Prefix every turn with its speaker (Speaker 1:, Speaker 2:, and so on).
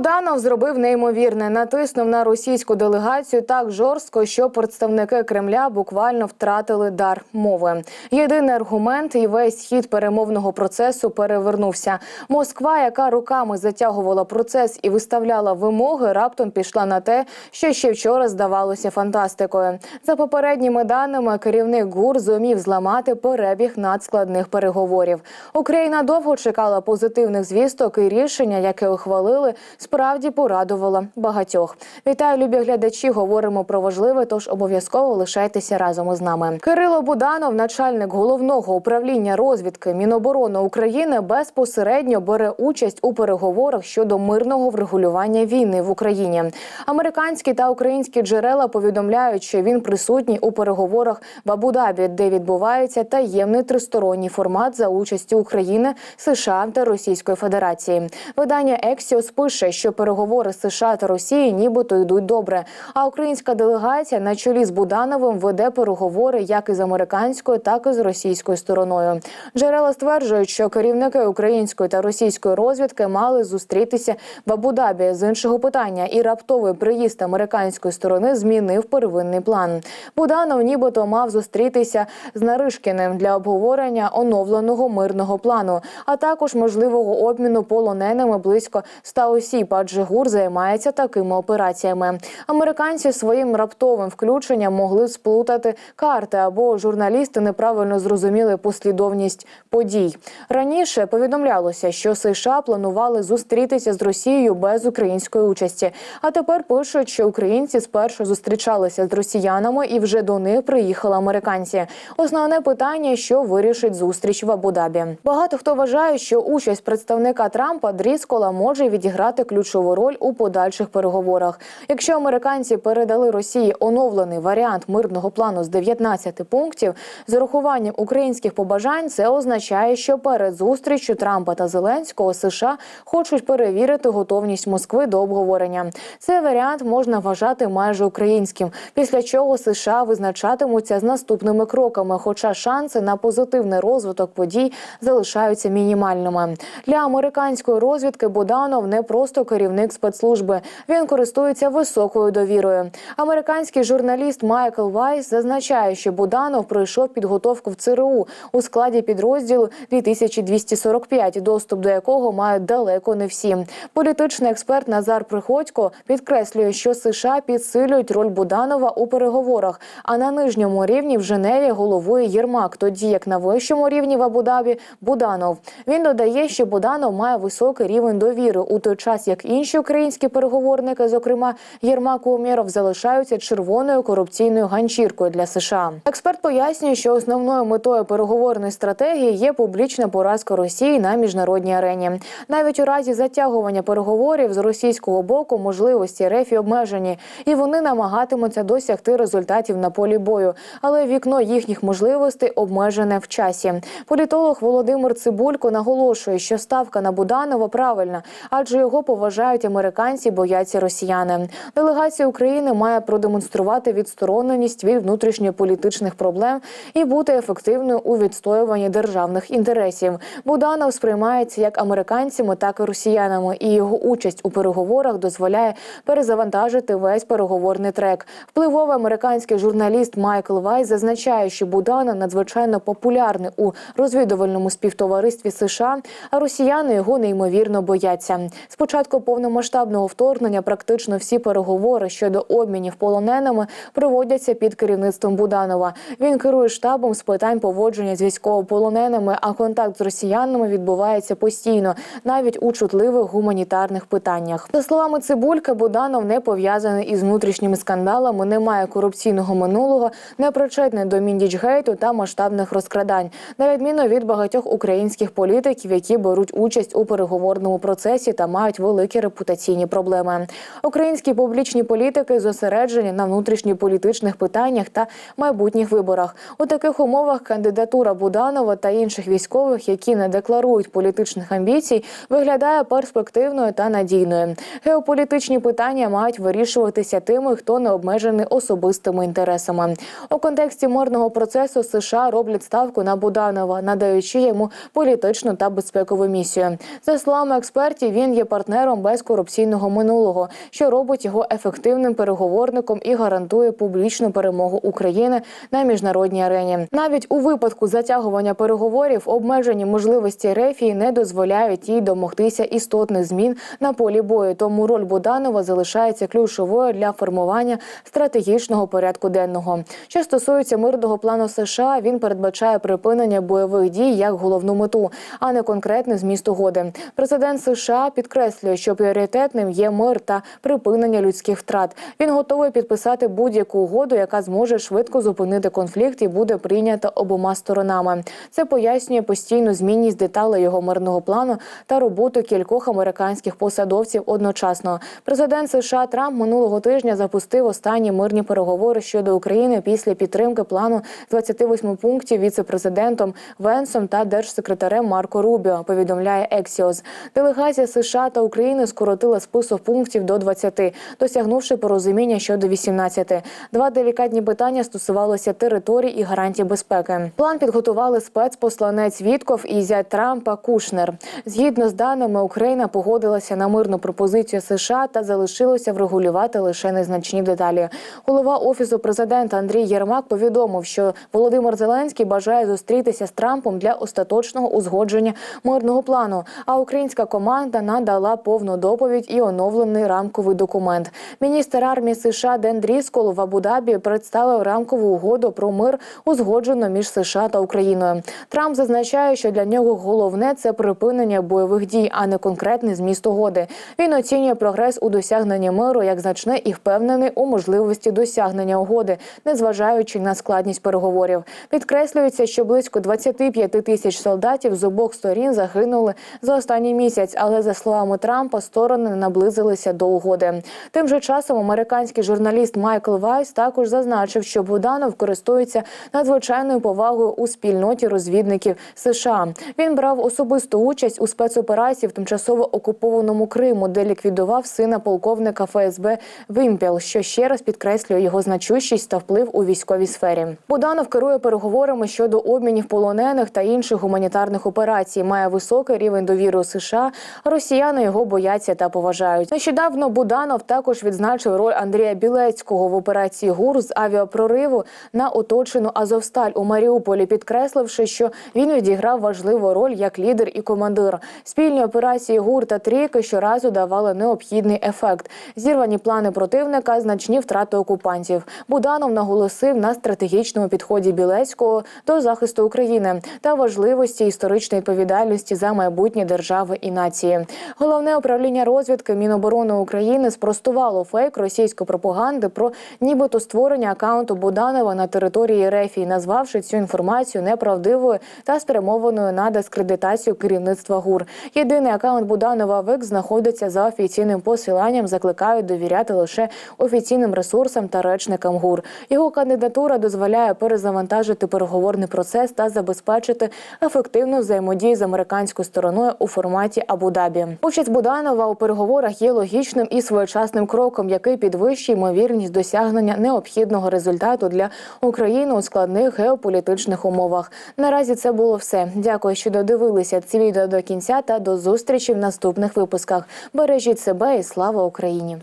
Speaker 1: Буданов зробив неймовірне, натиснув на російську делегацію так жорстко, що представники Кремля буквально втратили дар мови. Єдиний аргумент і весь хід перемовного процесу перевернувся. Москва, яка руками затягувала процес і виставляла вимоги, раптом пішла на те, що ще вчора здавалося фантастикою. За попередніми даними, керівник ГУР зумів зламати перебіг надскладних переговорів. Україна довго чекала позитивних звісток і рішення, яке ухвалили, справді порадувало багатьох. Вітаю, любі глядачі. Говоримо про важливе, тож обов'язково лишайтеся разом із нами. Кирило Буданов, начальник головного управління розвідки Міноборони України, безпосередньо бере участь у переговорах щодо мирного врегулювання війни в Україні. Американські та українські джерела повідомляють, що він присутній у переговорах в Абу-Дабі, де відбувається таємний тристоронній формат за участю України, США та Російської Федерації. Видання Ексіос пише, що переговори США та Росії нібито йдуть добре. А українська делегація на чолі з Будановим веде переговори як із американською, так і з російською стороною. Джерела стверджують, що керівники української та російської розвідки мали зустрітися в Абу-Дабі з іншого питання, і раптовий приїзд американської сторони змінив первинний план. Буданов нібито мав зустрітися з Наришкіним для обговорення оновленого мирного плану, а також можливого обміну полоненими близько 100 осіб, адже ГУР займається такими операціями. Американці своїм раптовим включенням могли сплутати карти або журналісти неправильно зрозуміли послідовність подій. Раніше повідомлялося, що США планували зустрітися з Росією без української участі. А тепер пишуть, що українці спершу зустрічалися з росіянами і вже до них приїхали американці. Основне питання, що вирішить зустріч в Абу-Дабі. Багато хто вважає, що участь представника Трампа Дріскола може відіграти ключову роль у подальших переговорах. Якщо американці передали Росії оновлений варіант мирного плану з 19 пунктів з урахуванням українських побажань, це означає, що перед зустрічю Трампа та Зеленського США хочуть перевірити готовність Москви до обговорення. Цей варіант можна вважати майже українським, після чого США визначатимуться з наступними кроками. Хоча шанси на позитивний розвиток подій залишаються мінімальними. Для американської розвідки Буданов не просто керівник спецслужби. Він користується високою довірою. Американський журналіст Майкл Вайс зазначає, що Буданов пройшов підготовку в ЦРУ у складі підрозділу 2245, доступ до якого мають далеко не всі. Політичний експерт Назар Приходько підкреслює, що США підсилюють роль Буданова у переговорах. А на нижньому рівні в Женеві головує Єрмак, тоді як на вищому рівні в Абу-Дабі Буданов. Він додає, що Буданов має високий рівень довіри у той час, як інші українські переговорники, зокрема Єрмак і Умєров, залишаються червоною корупційною ганчіркою для США. Експерт пояснює, що основною метою переговорної стратегії є публічна поразка Росії на міжнародній арені. Навіть у разі затягування переговорів з російського боку можливості РФ обмежені, і вони намагатимуться досягти результатів на полі бою. Але вікно їхніх можливостей обмежене в часі. Політолог Володимир Цибулько наголошує, що ставка на Буданова правильна, адже його поважають американці, бояться росіяни. Делегація України має продемонструвати відстороненість від внутрішньополітичних проблем і бути ефективною у відстоюванні державних інтересів. Буданов сприймається як американцями, так і росіянами, і його участь у переговорах дозволяє перезавантажити весь переговорний трек. Впливовий американський журналіст Майкл Вайс зазначає, що Буданов надзвичайно популярний у розвідувальному співтоваристві США, а росіяни його неймовірно бояться. Спочатку повномасштабного вторгнення практично всі переговори щодо обмінів полоненими проводяться під керівництвом Буданова. Він керує штабом з питань поводження з військовополоненими, а контакт з росіянами відбувається постійно, навіть у чутливих гуманітарних питаннях. За словами Цибулька, Буданов не пов'язаний із внутрішніми скандалами, не має корупційного минулого, не причетний до міндічгейту та масштабних розкрадань, на відміну від багатьох українських політиків, які беруть участь у переговорному процесі та мають великі репутаційні проблеми. Українські публічні політики зосереджені на внутрішньополітичних питаннях та майбутніх виборах. У таких умовах кандидатура Буданова та інших військових, які не декларують політичних амбіцій, виглядає перспективною та надійною. Геополітичні питання мають вирішуватися тими, хто не обмежений особистими інтересами. У контексті мирного процесу США роблять ставку на Буданова, надаючи йому політичну та безпекову місію. За словами експертів, він є партнером лідером без корупційного минулого, що робить його ефективним переговорником і гарантує публічну перемогу України на міжнародній арені. Навіть у випадку затягування переговорів обмежені можливості рефії не дозволяють їй домогтися істотних змін на полі бою. Тому роль Буданова залишається ключовою для формування стратегічного порядку денного. Що стосується мирного плану США, він передбачає припинення бойових дій як головну мету, а не конкретний зміст угоди. Президент США підкреслює, що пріоритетним є мир та припинення людських втрат. Він готовий підписати будь-яку угоду, яка зможе швидко зупинити конфлікт і буде прийнята обома сторонами. Це пояснює постійну змінність деталей його мирного плану та роботу кількох американських посадовців одночасно. Президент США Трамп минулого тижня запустив останні мирні переговори щодо України після підтримки плану з 28 пунктів віце-президентом Венсом та держсекретарем Марко Рубіо. Повідомляє Ексіос. Делегація США та України скоротила список пунктів до 20, досягнувши порозуміння щодо 18. Два делікатні питання стосувалися територій і гарантій безпеки. План підготували спецпосланець Вітков і зять Трампа Кушнер. Згідно з даними, Україна погодилася на мирну пропозицію США та залишилося врегулювати лише незначні деталі. Голова офісу президента Андрій Єрмак повідомив, що Володимир Зеленський бажає зустрітися з Трампом для остаточного узгодження мирного плану. А українська команда надала повну доповідь і оновлений рамковий документ. Міністр армії США Ден Дріскол в Абу-Дабі представив рамкову угоду про мир, узгоджену між США та Україною. Трамп зазначає, що для нього головне це припинення бойових дій, а не конкретний зміст угоди. Він оцінює прогрес у досягненні миру як значний і впевнений у можливості досягнення угоди, незважаючи на складність переговорів. Підкреслюється, що близько 25 тисяч солдатів з обох сторін загинули за останній місяць, але за словами Трампа, сторони наблизилися до угоди. Тим же часом американський журналіст Майкл Вайс також зазначив, що Буданов користується надзвичайною повагою у спільноті розвідників США. Він брав особисту участь у спецоперації в тимчасово окупованому Криму, де ліквідував сина полковника ФСБ Вимпел, що ще раз підкреслює його значущість та вплив у військовій сфері. Буданов керує переговорами щодо обмінів полонених та інших гуманітарних операцій. Має високий рівень довіри у США. Росіяни його бояться та поважають. Нещодавно Буданов також відзначив роль Андрія Білецького в операції ГУР з авіапрориву на оточену Азовсталь у Маріуполі, підкресливши, що він відіграв важливу роль як лідер і командир. Спільні операції ГУР та трійки щоразу давали необхідний ефект. Зірвані плани противника, значні втрати окупантів. Буданов наголосив на стратегічному підході Білецького до захисту України та важливості історичної відповідальності за майбутнє держави і нації. Головне управління розвідки Міноборони України спростувало фейк російської пропаганди про нібито створення акаунту Буданова на території Рефії, назвавши цю інформацію неправдивою та спрямованою на дискредитацію керівництва ГУР. Єдиний акаунт Буданова ВИК знаходиться за офіційним посиланням. Закликають довіряти лише офіційним ресурсам та речникам ГУР. Його кандидатура дозволяє перезавантажити переговорний процес та забезпечити ефективну взаємодію з американською стороною у форматі Абу-Дабі. Участь Буданова у переговорах є логічним і своєчасним кроком, який підвищує ймовірність досягнення необхідного результату для України у складних геополітичних умовах. Наразі це було все. Дякую, що додивилися ці відео до кінця та до зустрічі в наступних випусках. Бережіть себе і слава Україні!